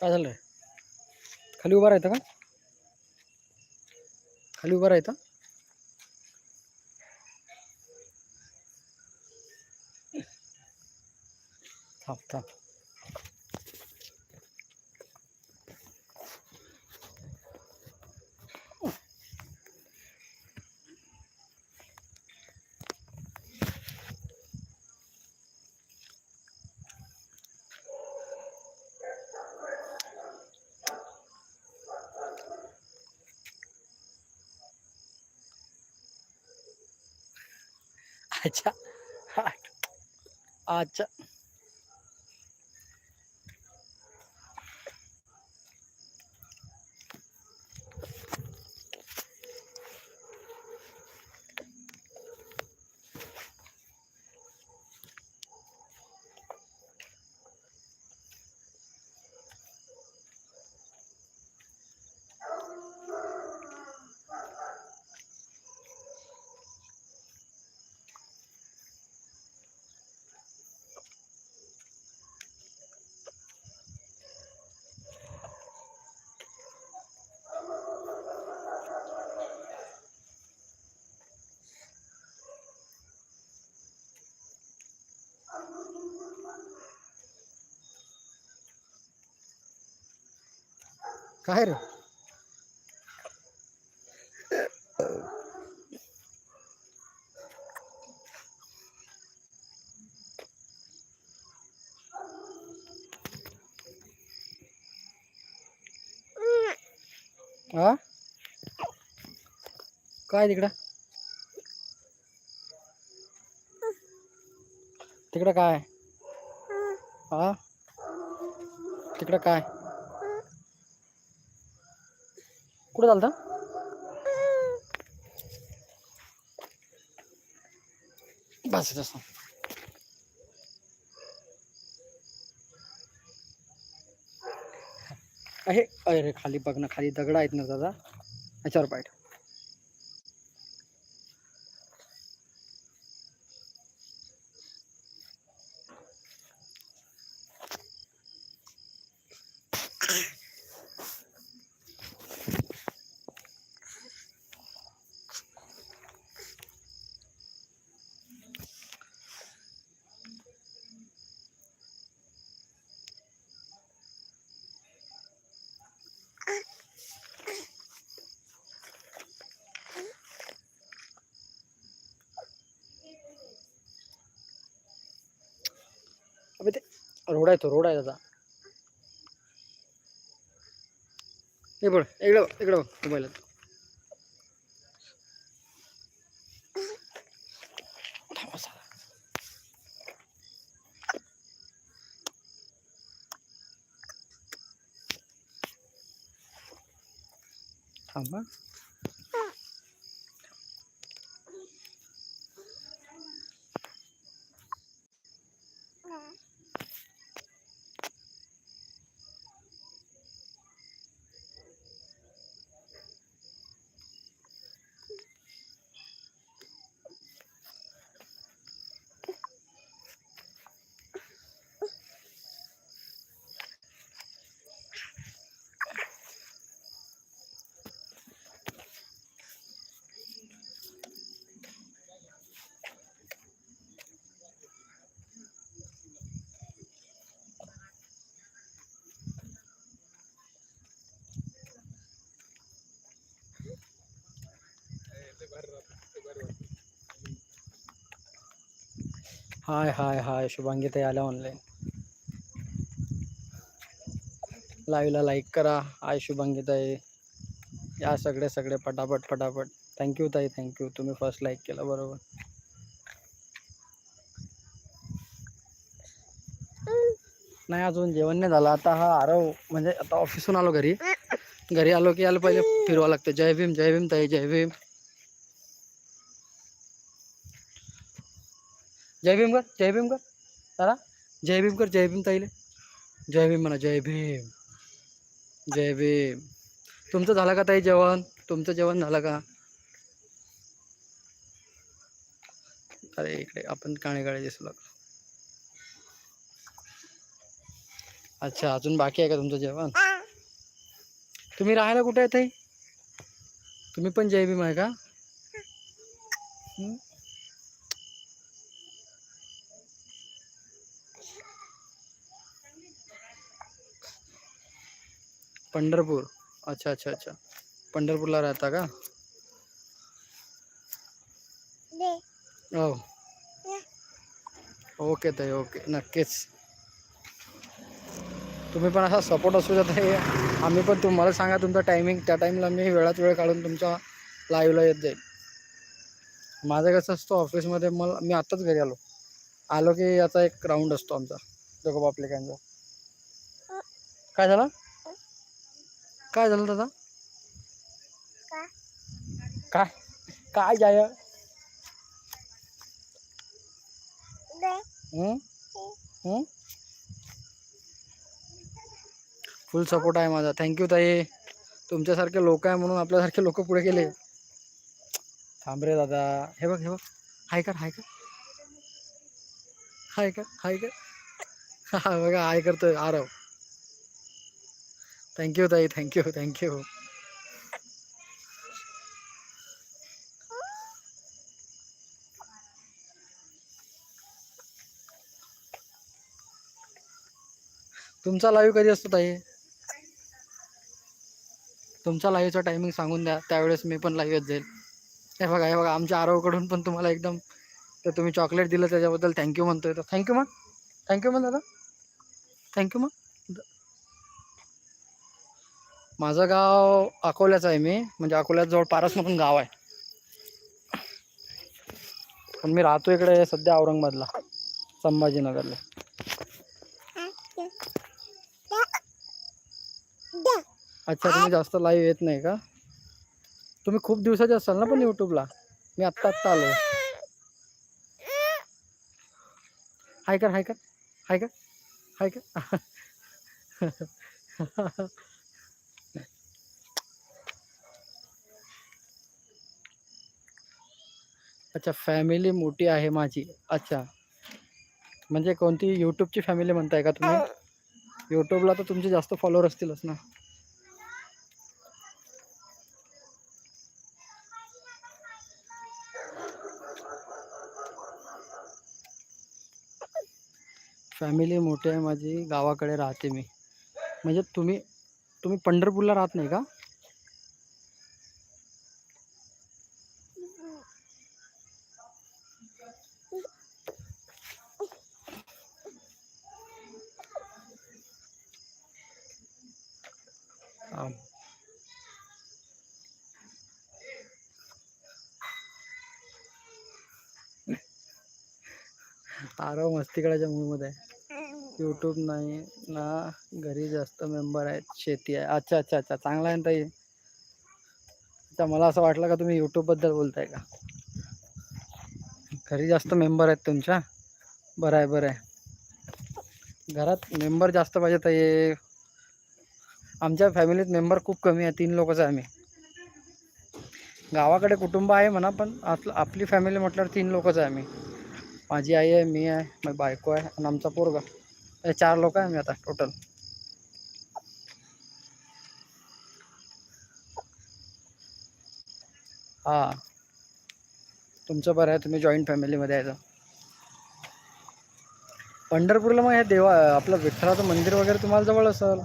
काय झालं रे खाली उभा राहता का? खाली उभा राहता थांब थांब. अच्छा. अच्छा. काय रे? हा काय तिकडं? तिकडं काय? हा तिकडं काय? कुठं चालतं बस तसं अरे अरे खाली बघ ना खाली दगड आहेत ना दादा. याच्यावर पाहिजे रोड आहे तो रोड आहे दादा. हे बघ इकडं इकडं बघ मोबाईलात. थांब हाय हाय हाय शुभांगी ते आल्या ऑनलाईन लाईव्हला लाईक करा. हाय शुभांगी ताई. या सगळे सगळे पटापट पटापट. थँक्यू ताई थँक्यू तुम्ही फर्स्ट लाईक केलं बरोबर. नाही अजून जेवण नाही झालं. आता हा आरव म्हणजे आता ऑफिसहून आलो घरी. घरी आलो की याला पहिले फिरवा लागतं. जय भीम जय भीम ताई जय भीम. जय भीम कर जय भीम कर. दादा जय भीम कर जय भीम ताईले. जय भीम म्हणा जय भीम. जय भीम. तुमचं झालं का ताई जेवण? तुमचं जेवण झालं का? अरे इकडे आपण काळेगाळे दिसू लागलो. अच्छा अजून बाकी आहे का तुमचं जेवण? तुम्ही राहायला कुठे आहे ताई? तुम्ही पण जय भीम आहे का? पंढरपूर. अच्छा अच्छा अच्छा. पंढरपूरला राहता का? हो. ओके ताई ओके. नक्कीच. तुम्ही पण असा सपोर्ट असू द्या ताई आम्ही पण तुम्हाला सांगा तुमचा टायमिंग त्या टाईमला मी वेळात वेळ काढून तुमच्या लाईव्हला येत जाईल. माझं कसं असतं ऑफिसमध्ये मला मी आत्ताच घरी आलो. आलो की याचा एक राऊंड असतो आमचा. दोघं बापलेकांचा काय झालं? काय झालं दादा? काय? काय जाय फुल सपोर्ट आहे माझा. थँक्यू ताई. तुमच्यासारखे लोक आहे म्हणून आपल्यासारखे लोक पुढे गेले. थांब रे दादा. हे बघ हे बघ. हाय कर हाय कर. हाय कर हाय कर. हा बघा हाय करतोय. आरव. थँक्यू ताई. थँक्यू थँक्यू तुमचा लाईव्ह कधी असतो ताई? तुमचा लाईव्हचा टायमिंग सांगून द्या. त्यावेळेस मी पण लाईव्ह येत जाईल. हे बघा हे बघा. आमच्या आरोकडून पण तुम्हाला एकदम तर तुम्ही चॉकलेट दिलं त्याच्याबद्दल थँक्यू म्हणतोय. तर थँक्यू मग. थँक्यू मग दादा. थँक्यू मग द- माझं गाव अकोल्याचं आहे मी. म्हणजे अकोल्यात जवळ पारस म्हणून गाव आहे. पण मी राहतो इकडे सध्या औरंगाबादला संभाजीनगरला. अच्छा तुम्ही जास्त लाईव्ह येत नाही का? तुम्ही खूप दिवसाचे असाल ना पण यूट्यूबला मी आत्ता आत्ता आलो हाय कर हाय कर हाय कर हाय कर. अच्छा फॅमिली मोठी आहे माझी. अच्छा. म्हणजे कोणती यूट्यूबची फॅमिली म्हणताय का तुम्ही? यूट्यूबला तर तुमचे जास्त फॉलोअर असतीलच ना. फॅमिली मोठी आहे माझी. गावाकडे राहते मी. म्हणजे तुम्ही तुम्ही पंढरपूरला राहत नाही का? हा. आरव मस्ती करायच्या मूडमध्ये आहे यूट्यूब नाही ना घरी जास्त मेंबर आहेत शेती आहे. अच्छा अच्छा अच्छा चांगला आहे ना ताई? अच्छा मला असं वाटलं का तुम्ही यूट्यूबबद्दल बोलताय का? घरी जास्त मेंबर आहेत तुमच्या? बरं आहे बरं आहे. घरात मेंबर जास्त पाहिजे ताई. आमच्या फॅमिलीत मेंबर खूप कमी आहे तीन लोकच आहे आम्ही. गावाकडे कुटुंब आहे म्हणा पण आपलं आपली फॅमिली म्हटल्यावर तीन लोकच आहे आम्ही. माझी आई आहे मी आहे माझी बायको आहे आणि आमचा पोरगा. हे चार लोक आहे आम्ही आता टोटल हां. तुमचं बरं आहे तुम्ही जॉईंट फॅमिलीमध्ये आहे तर. पंढरपूरला मग हे देवा आपलं विठ्ठलाचं मंदिर वगैरे तुम्हाला जवळ असेल.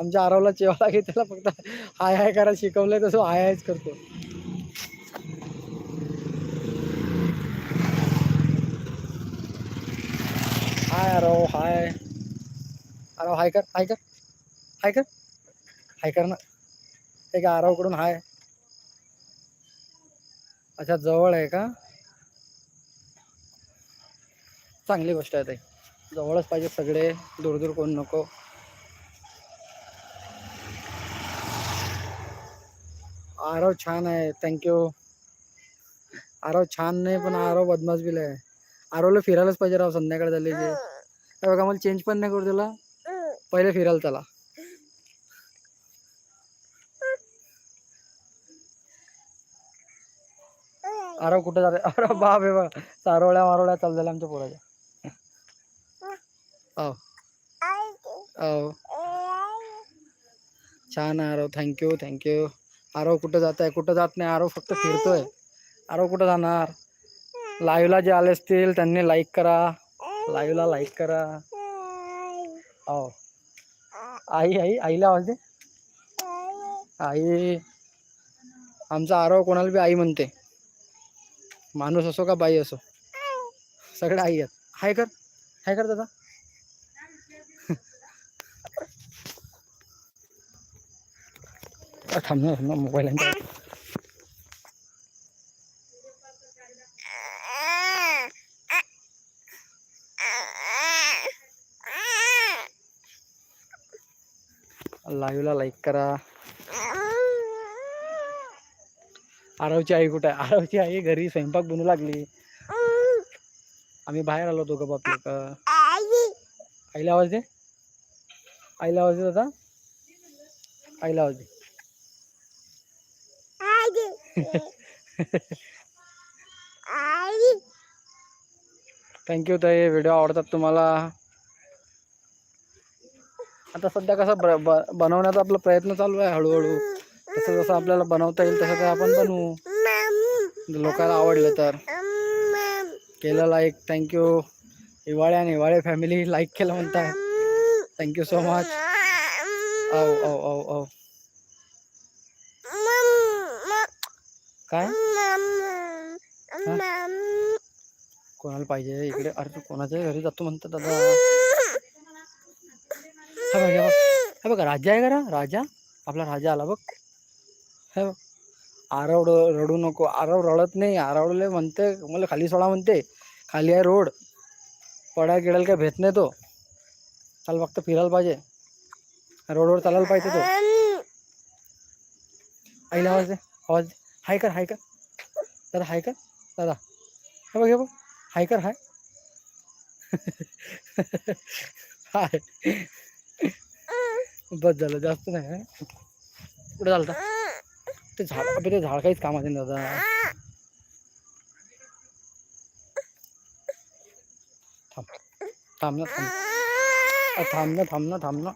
आमच्या आरवला चेवा लागेल त्याला फक्त हाय हाय करायला शिकवलंय तसं हाय हायच करतो. हाय आरव हाय. आरव हाय कर हाय कर हाय कर हाय कर ना. ते का आरवकडून हाय. अच्छा जवळ आहे का? चांगली गोष्ट आहे ते जवळच पाहिजे सगळे दूर दूर कोण नको. आरव छान आहे. थँक्यू आरव छान नाही पण आरव बदमाश बिल आहे. आरवला फिरायलाच पाहिजे राव संध्याकाळ झाली की बघा मला चेंज पण नाही करू दिला. पहिले फिरायला चला. आरव कुठं जाते अरे बाप रे बा सारोळ्या मारोळ्या चाललेल्या आमच्या पोराच्या. हो हो छान आहे आरव. थँक्यू थँक्यू आरव कुठं जात आहे कुठं जात नाही आरव फक्त फिरतोय. आरव कुठं जाणार? लाईव्हला जे आले असतील त्यांनी लाईक करा. लाईव्हला लाईक करा. हो. आई आई आईला आवाज दे. आई. आमचा आरव कोणाला बी आई म्हणते. माणूस असो का बाई असो. सगळे आई आहेत. हाय कर. हाय कर दादा. अ, थांब ना थांब ना मोबाईल लाईव्हला लाईक करा आरवची आई कुठे आहे आरवची आई घरी स्वयंपाक बनू लागली आम्ही बाहेर आलो दोघं बाप लोक आईला आवाज दे आईला आवाज दे दादा आईला आवाज दे थँक्यू ताई व्हिडिओ आवडतात तुम्हाला. आता सध्या कसं बनवण्याचा आपला प्रयत्न चालू आहे हळूहळू. जसं जसं आपल्याला बनवता येईल तसं ते आपण बनवू. लोकांना आवडलं तर. केलं लाईक थँक्यू हिवाळे आणि हिवाळे फॅमिली लाईक केलं म्हणताय. थँक्यू सो मच औ औ औ औ काय? कोणाला पाहिजे इकडे? अरे कोणाच्या घरी जातो म्हणतो दादा. हे बघ राजा आहे का? राजा? आपला राजा आला बघ. हे बघ. आरव रडू नको. आरव रडत नाही. आरवले म्हणते मला खाली सोडा म्हणते. खाली आहे रोड. पडा गिडायला काय भेट नाही तो. चाल फक्त फिरायला पाहिजे. रोडवर चालायला पाहिजे तो. आईला आवाज दे आवाज दे. हाय कर हाय कर। दादा, हाय कर। दादा, हे बघ, हे हाय कर, हाय। हाय। बस झालं, जास्त नाही? कुठं चालतं ते झाड, अबे, ते झाड काहीच दादा. थांब थांब ना, थांब. थांब ना थांब ना थांब ना.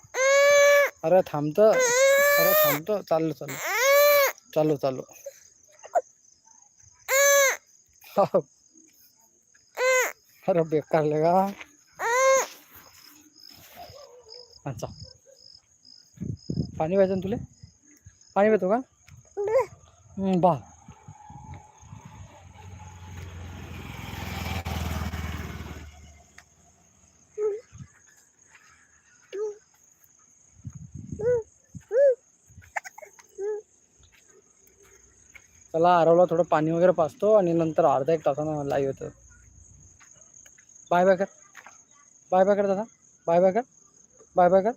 अरे थांबतं अरे थांबतं चाललो चाललो. चालू चालू. अरे बेकार का अच्छा. पाणी पाहिजे ना तुले? पाणी पितो का? बा. त्याला आरवला थोडं पाणी वगैरे पाचतो आणि नंतर अर्धा एक तासानं लाईव्ह येतं बाय बाय कर. बाय बाय कर दादा. बाय बाय कर. बाय बाय कर.